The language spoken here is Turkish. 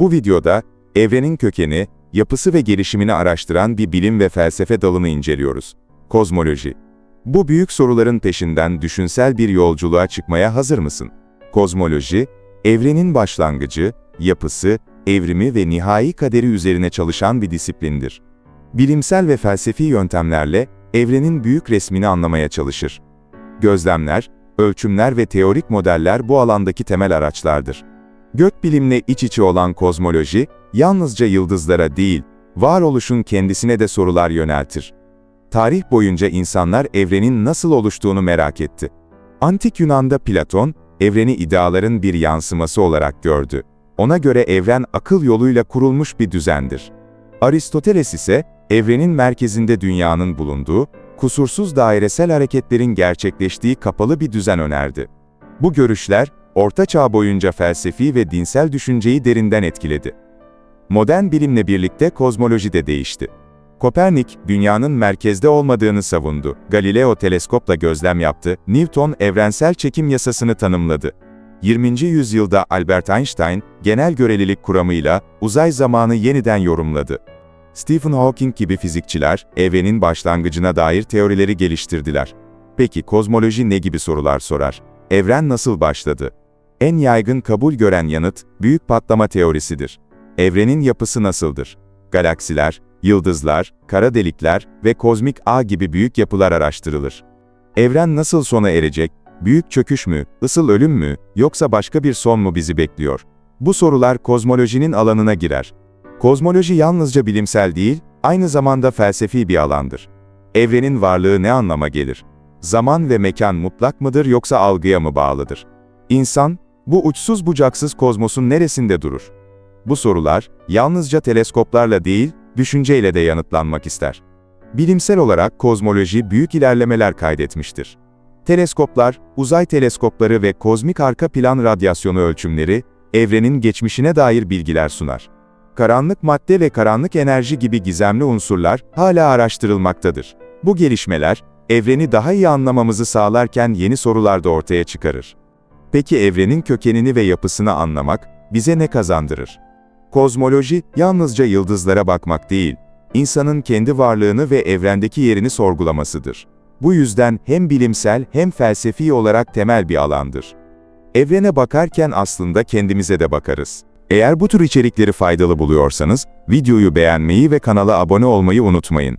Bu videoda evrenin kökeni, yapısı ve gelişimini araştıran bir bilim ve felsefe dalını inceliyoruz. Kozmoloji. Bu büyük soruların peşinden düşünsel bir yolculuğa çıkmaya hazır mısın? Kozmoloji, evrenin başlangıcı, yapısı, evrimi ve nihai kaderi üzerine çalışan bir disiplindir. Bilimsel ve felsefi yöntemlerle evrenin büyük resmini anlamaya çalışır. Gözlemler, ölçümler ve teorik modeller bu alandaki temel araçlardır. Gökbilimle iç içe olan kozmoloji, yalnızca yıldızlara değil, varoluşun kendisine de sorular yöneltir. Tarih boyunca insanlar evrenin nasıl oluştuğunu merak etti. Antik Yunan'da Platon, evreni ideaların bir yansıması olarak gördü. Ona göre evren akıl yoluyla kurulmuş bir düzendir. Aristoteles ise, evrenin merkezinde dünyanın bulunduğu, kusursuz dairesel hareketlerin gerçekleştiği kapalı bir düzen önerdi. Bu görüşler, Orta Çağ boyunca felsefi ve dinsel düşünceyi derinden etkiledi. Modern bilimle birlikte kozmoloji de değişti. Kopernik, dünyanın merkezde olmadığını savundu. Galileo teleskopla gözlem yaptı, Newton evrensel çekim yasasını tanımladı. 20. yüzyılda Albert Einstein, genel görelilik kuramıyla uzay zamanı yeniden yorumladı. Stephen Hawking gibi fizikçiler, evrenin başlangıcına dair teorileri geliştirdiler. Peki kozmoloji ne gibi sorular sorar? Evren nasıl başladı? En yaygın kabul gören yanıt, büyük patlama teorisidir. Evrenin yapısı nasıldır? Galaksiler, yıldızlar, kara delikler ve kozmik ağ gibi büyük yapılar araştırılır. Evren nasıl sona erecek? Büyük çöküş mü, ısıl ölüm mü, yoksa başka bir son mu bizi bekliyor? Bu sorular kozmolojinin alanına girer. Kozmoloji yalnızca bilimsel değil, aynı zamanda felsefi bir alandır. Evrenin varlığı ne anlama gelir? Zaman ve mekan mutlak mıdır yoksa algıya mı bağlıdır? İnsan, bu uçsuz bucaksız kozmosun neresinde durur? Bu sorular, yalnızca teleskoplarla değil, düşünceyle de yanıtlanmak ister. Bilimsel olarak kozmoloji büyük ilerlemeler kaydetmiştir. Teleskoplar, uzay teleskopları ve kozmik arka plan radyasyonu ölçümleri, evrenin geçmişine dair bilgiler sunar. Karanlık madde ve karanlık enerji gibi gizemli unsurlar hala araştırılmaktadır. Bu gelişmeler, evreni daha iyi anlamamızı sağlarken yeni sorular da ortaya çıkarır. Peki evrenin kökenini ve yapısını anlamak bize ne kazandırır? Kozmoloji, yalnızca yıldızlara bakmak değil, insanın kendi varlığını ve evrendeki yerini sorgulamasıdır. Bu yüzden hem bilimsel hem felsefi olarak temel bir alandır. Evrene bakarken aslında kendimize de bakarız. Eğer bu tür içerikleri faydalı buluyorsanız, videoyu beğenmeyi ve kanala abone olmayı unutmayın.